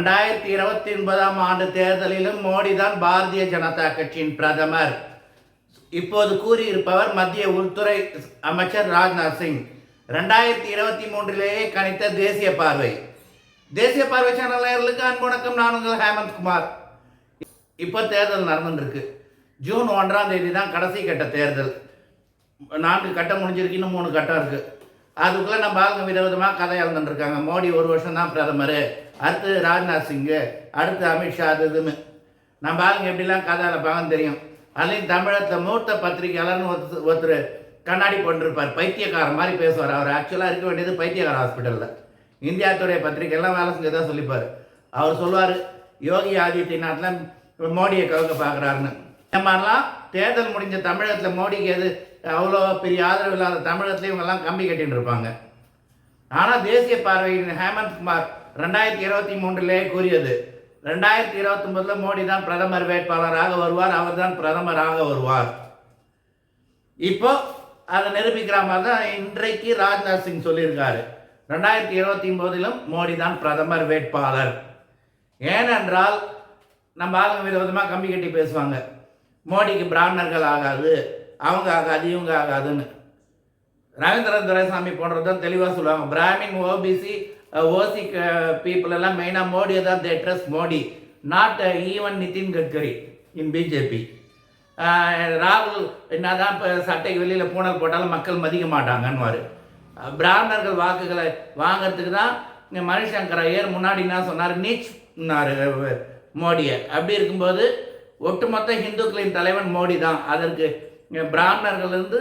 ரெண்டாயிரத்தி இருபத்தி ஒன்பதாம் ஆண்டு தேர்தலிலும் மோடி தான் பாரதிய ஜனதா கட்சியின் பிரதமர். இப்போது கூறியிருப்பவர் மத்திய உள்துறை அமைச்சர் ராஜ்நாத் சிங். ரெண்டாயிரத்தி இருபத்தி மூன்றிலேயே கணித்த தேசிய பார்வை. தேசிய பார்வை சேனல் நேர்களுக்கு அன்பு வணக்கம். நான் உங்கள் ஹேமந்த் குமார். இப்போ தேர்தல் நடந்துருக்கு ஜூன் ஒன்றாம் தேதி தான் கடைசி கட்ட தேர்தல். நான்கு கட்டம் முடிஞ்சிருக்கு. இன்னும் மூணு கட்டம் இருக்குது அதுக்குள்ளே நம்ம ஆளுங்க விதவிதமாக கதை இழந்துட்டுருக்காங்க மோடி ஒரு வருஷம் தான் பிரதமர். அடுத்து ராஜ்நாத் சிங்கு அடுத்து அமித்ஷா அது இதுன்னு. நம்ம ஆளுங்க எப்படிலாம் கதை அழைப்பாங்கன்னு தெரியும். அதுலேயும் தமிழகத்தில் மூத்த பத்திரிகையாளர்னு ஒருத்தர் ஒருத்தர் கண்ணாடி போட்டிருப்பார். பைத்தியக்காரன் மாதிரி பேசுவார். அவர் ஆக்சுவலாக இருக்க வேண்டியது பைத்தியக்கார ஹாஸ்பிட்டலில் இந்தியா டுடே பத்திரிகைலாம் வேலை செஞ்சதாக சொல்லிப்பார். அவர் சொல்லுவார் யோகி ஆதித்யநாத்லாம் மோடியை கவுக்க பார்க்குறாருன்னு இந்த மாதிரிலாம் தேர்தல் முடிஞ்ச தமிழகத்தில் மோடிக்கு எது அவ்வளோ பெரிய ஆதரவு இல்லாத தமிழகத்தில் இவங்கெல்லாம் கம்பி கட்டின்னு இருப்பாங்க. ஆனால் தேசிய பார்வையின் ஹேமந்த் குமார் ரெண்டாயிரத்தி இருபத்தி மூன்றிலே கூறியது ரெண்டாயிரத்தி இருபத்தொம்பதில் மோடி தான் பிரதமர் வேட்பாளராக வருவார் அவர் தான் பிரதமராக வருவார். இப்போ அதை நிரூபிக்கிற மாதிரி தான் இன்றைக்கு ராஜ்நாத் சிங் சொல்லியிருக்காரு ரெண்டாயிரத்தி இருபத்தி ஒம்போதிலும் மோடி தான் பிரதமர் வேட்பாளர். ஏனென்றால் நம்ம ஆளுங்க வித விதமாக கம்பி கட்டி பேசுவாங்க. மோடிக்கு பிராமணர்கள் ஆகாது. அவங்க ஆகாது இவங்க ஆகாதுன்னு. ரவீந்திரன் துரைசாமி தான் தெளிவாக சொல்லுவாங்க. பிராமின் ஓபிசி ஓசி பீப்புள் எல்லாம் மெயினாக மோடியை தான் they dress Modi. Not even Nitin Gadkari in BJP ராகுல் என்ன தான் இப்போ சட்டைக்கு வெளியில் பூனல் போட்டாலும் மக்கள் மதிக்க மாட்டாங்கன்னுவார். பிராமணர்கள் வாக்குகளை வாங்கிறதுக்கு தான் இங்கே மணிசங்கர் ஐயர் முன்னாடி என்ன சொன்னார்? நீச்னார் மோடியை. அப்படி இருக்கும்போது ஒட்டுமொத்த இந்துக்களின் தலைவன் மோடி தான் அதற்கு பிராமணர்கள்லேருந்து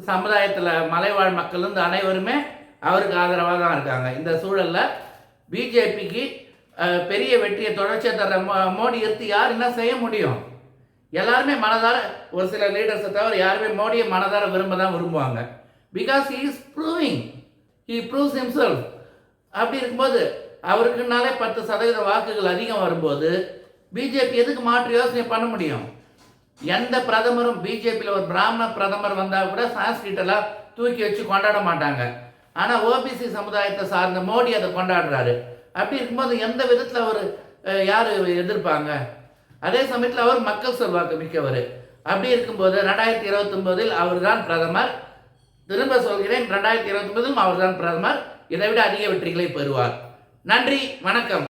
சமுதாயத்தில் மலைவாழ் மக்கள்லேருந்து அனைவருமே அவருக்கு ஆதரவாக தான் இருக்காங்க. இந்த சூழலில் பிஜேபிக்கு பெரிய வெற்றியை தொடர்ச்சியாக தர மோ- மோடி எடுத்து யார் என்ன செய்ய முடியும்? எல்லாருமே மனதார ஒரு சில லீடர்ஸை தவிர யாருமே மோடியை மனதார விரும்ப தான் விரும்புவாங்க. Because he is proving he proves himself. அப்படி இருக்கும்போது அவருக்குனாலே பத்து சதவீத வாக்குகள் அதிகம் வரும்போது பிஜேபி எதுக்கு மாற்று யோசனை பண்ண முடியும்? எந்த பிரதமரும் பிஜேபியில் ஒரு பிராமண பிரதமர் வந்தால் கூட சான்ஸ்கிரிட்டெல்லாம் தூக்கி வச்சு கொண்டாட மாட்டாங்க. ஆனால் ஓபிசி சமுதாயத்தை சார்ந்த மோடி அதை கொண்டாடுறாரு. அப்படி இருக்கும்போது எந்த விதத்தில் அவர் யார் எதிர்ப்பாங்க? அதே சமயத்தில் அவர் மக்கள் செல்வாக்கு மிக்கவர். அப்படி இருக்கும்போது ரெண்டாயிரத்தி இருபத்தொம்போதில் அவர் தான் பிரதமர். திரும்ப சொல்கிறேன் ரெண்டாயிரத்தி இருபத்தொன்பதிலும் அவர் தான் பிரதமர். இதை விட அதிக வெற்றிகளை பெறுவார். நன்றி வணக்கம்.